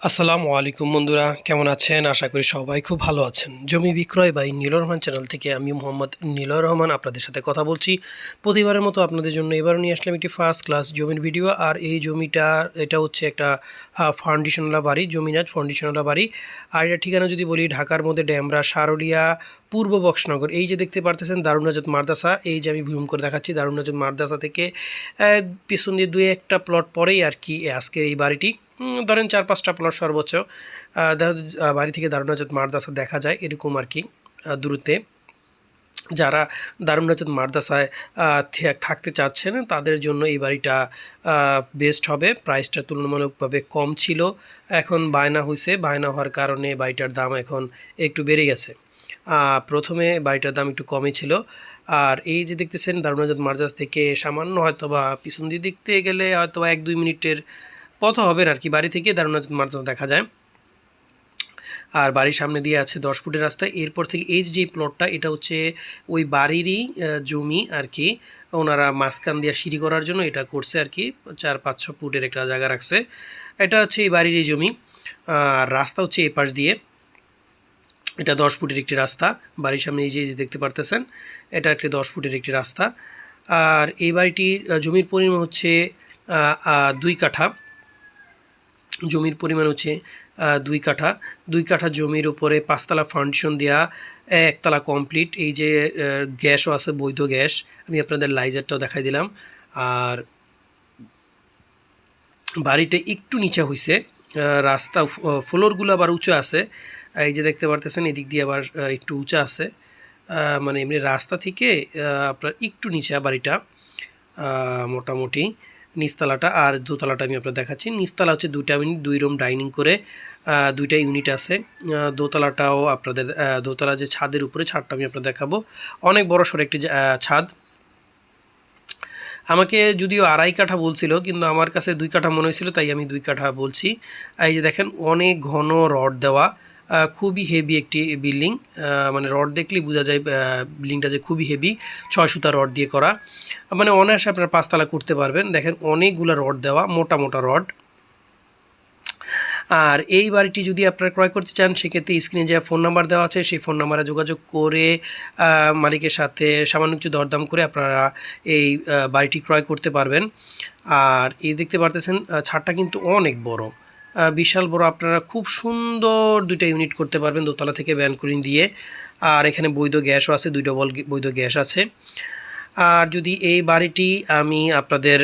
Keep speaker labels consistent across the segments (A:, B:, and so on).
A: আসসালামু আলাইকুম বন্ধুরা, কেমন আছেন? আশা করি সবাই খুব ভালো আছেন। জমি বিক্রয় বাই নীলর রহমান চ্যানেল থেকে আমি মোহাম্মদ নীলর রহমান আপনাদের সাথে কথা বলছি। প্রতিবারের মতো আপনাদের জন্য এবারও নিয়ে আসলাম একটি ফার্স্ট ক্লাস জমির ভিডিও আর এই জমিটা, এটা হচ্ছে একটা ফাউন্ডেশনওয়ালা বাড়ি জমিনাজ ফাউন্ডেশনওয়ালা বাড়ি। আর এটা ঠিকানা যদি বলি, ঢাকার মধ্যে ড্যামরা সারুলিয়া, পূর্ব বক্সনগর। এই যে দেখতে পারতেছেন দারুণাজত মারদাসা এই যে আমি ভুম করে দেখাচ্ছি, দারুণাজত মারদাসা থেকে পিছন দিয়ে দুই একটা প্লট পরেই আর কি আজকের এই বাড়িটি। ধরেন চার পাঁচটা প্লট সর্বোচ্চ বাড়ি থেকে দারুণ দারুণাজত মারদাসা দেখা যায় এরকম আর কি আহ, দূরত্বে। যারা দারুণাজত মারদাসায় আহ, থে- থাকতে চাচ্ছেন তাদের জন্য এই বাড়িটা বেস্ট হবে। প্রাইসটা তুলনামূলকভাবে কম ছিল। এখন বায়না হয়েছে বায়না হওয়ার কারণে বাড়িটার দাম এখন একটু বেড়ে গেছে। প্রথমে বাড়িটার দাম একটু কমই ছিল। আর এই যে দেখতেছেন দারুণ দারুণাজত মারদাস থেকে সামান্য হয়তো বা পিছন দিয়ে দেখতে গেলে হয়তো এক দুই মিনিটের পথ হবে আর কি। বাড়ি থেকে দারুণাজত মারদাস দেখা যায়। আর বাড়ির সামনে দিয়ে আছে দশ ফুটের রাস্তা। এরপর থেকে এই যে প্লটটা এটা হচ্ছে ওই বাড়িরই জমি আর কি। ওনারা মাঝখান দিয়ে সিঁড়ি করার জন্য এটা করছে আর কি। চার পাঁচ ছ ফুটের একটা জায়গা রাখছে। এটা হচ্ছে এই বাড়িরই জমি। আর রাস্তা হচ্ছে এ পাশ দিয়ে। এটা দশ ফুটের একটি রাস্তা। বাড়ির সামনে এই যে দেখতে পারতেছেন এটা একটি দশ ফুটের একটি রাস্তা। আর এই বাড়িটির আহ, জমির পরিমাণ হচ্ছে দুই কাঠা। জমির পরিমাণ হচ্ছে দুই কাঠা। দুই কাঠা জমির উপরে পাঁচতলা ফাউন্ডেশন দেওয়া একতলা কমপ্লিট এই যে গ্যাসও আছে, বৈধ গ্যাস। আমি আপনাদের লাইজারটাও দেখাই দিলাম। আর বাড়িটা একটু নিচে হয়েছে রাস্তা ফ্লোরগুলো আবার উঁচু আছে। এই যে দেখতে পারতেছেন, এদিক দিয়ে আবার একটু উঁচা আছে। মানে এমনি রাস্তা থেকে আপনার একটু নিচে বাড়িটা মোটামুটি। নিচতলাটা আর দোতলাটা আমি আপনার দেখাচ্ছি। নিচতলা হচ্ছে দুইটা ইউনিট দুই রুম ডাইনিং করে দুইটা ইউনিট আছে। দোতলাটাও আপনাদের দোতলা যে ছাদের উপরে, ছাদটা আমি আপনাদের দেখাবো। অনেক বড় সড়ো একটি ছাদ। আমাকে যদিও আড়াই কাঠা বলছিল, কিন্তু আমার কাছে দুই কাঠা মনে হয়েছিল, তাই আমি দুই কাঠা বলছি। এই যে দেখেন, অনেক ঘন রড দেওয়া। খুবই হেভি একটি বিল্ডিং মানে রড দেখলেই বোঝা যায় বিল্ডিংটা যে খুবই হেভি ছয় সুতা রড দিয়ে করা। মানে অনায়াসে আপনার পাঁচতলা করতে পারবেন। দেখেন অনেকগুলো রড দেওয়া, মোটা মোটা রড আর এই বাড়িটি যদি আপনারা ক্রয় করতে চান, সেক্ষেত্রে স্ক্রিনে যে ফোন নাম্বার দেওয়া আছে, সেই ফোন নাম্বারে যোগাযোগ করে মালিকের সাথে সামান্য কিছু দরদাম করে আপনারা এই বাড়িটি ক্রয় করতে পারবেন। আর এই দেখতে পারতেছেন ছাদটা কিন্তু অনেক বড়। বিশাল বড় আপনারা খুব সুন্দর দুইটা ইউনিট করতে পারবেন দোতলা থেকে ব্যানকুরিন দিয়ে। আর এখানে বৈধ গ্যাসও আছে, দুই ডবল বৈধ গ্যাস আছে। আর যদি এই বাড়িটি আমি আপনাদের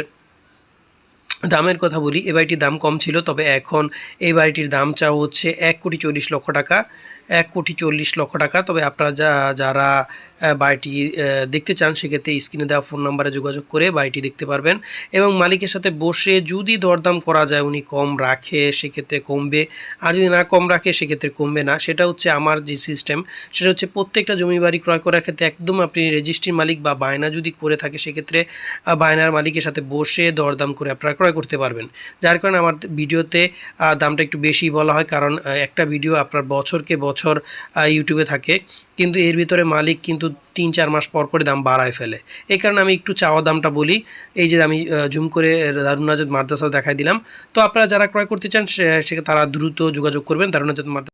A: দামের কথা বলি, এ বাড়িটির দাম কম ছিল, তবে এখন এই বাড়িটির দাম চাওয়া হচ্ছে এক কোটি চল্লিশ লক্ষ টাকা। এক কোটি চল্লিশ লক্ষ টাকা। তবে আপনারা যা, যারা বাড়িটি দেখতে চান, সেক্ষেত্রে স্ক্রিনে দেওয়া ফোন নাম্বারে যোগাযোগ করে বাড়িটি দেখতে পারবেন। এবং মালিকের সাথে বসে যদি দরদাম করা যায়, উনি কম রাখে, সেক্ষেত্রে কমবে। আর যদি না কম রাখে, সেক্ষেত্রে কমবে না। সেটা হচ্ছে আমার যে সিস্টেম সেটা হচ্ছে প্রত্যেকটা জমি বাড়ি ক্রয় করার ক্ষেত্রে একদম আপনি রেজিস্ট্রির মালিক বা বায়না যদি করে থাকে, সেক্ষেত্রে বায়নার মালিকের সাথে বসে দরদাম করে আপনারা ক্রয় করতে পারবেন। যার কারণে আমার ভিডিওতে দামটা একটু বেশি বলা হয়। কারণ একটা ভিডিও আপনার বছরকে বছর আহ, ইউটিউবে থাকে। কিন্তু এর ভিতরে মালিক কিন্তু তিন চার মাস পর পরে দাম বাড়ায় ফেলে। এই কারণে আমি একটু চাওয়া দামটা বলি। এই যে আমি জুম করে দারুনাজাদ মাদ্রাসা দেখাই দিলাম। তো আপনারা যারা ক্রয় করতে চান সে- তারা দ্রুত যোগাযোগ করবেন। দারুনাজাদ মাদ্রাসা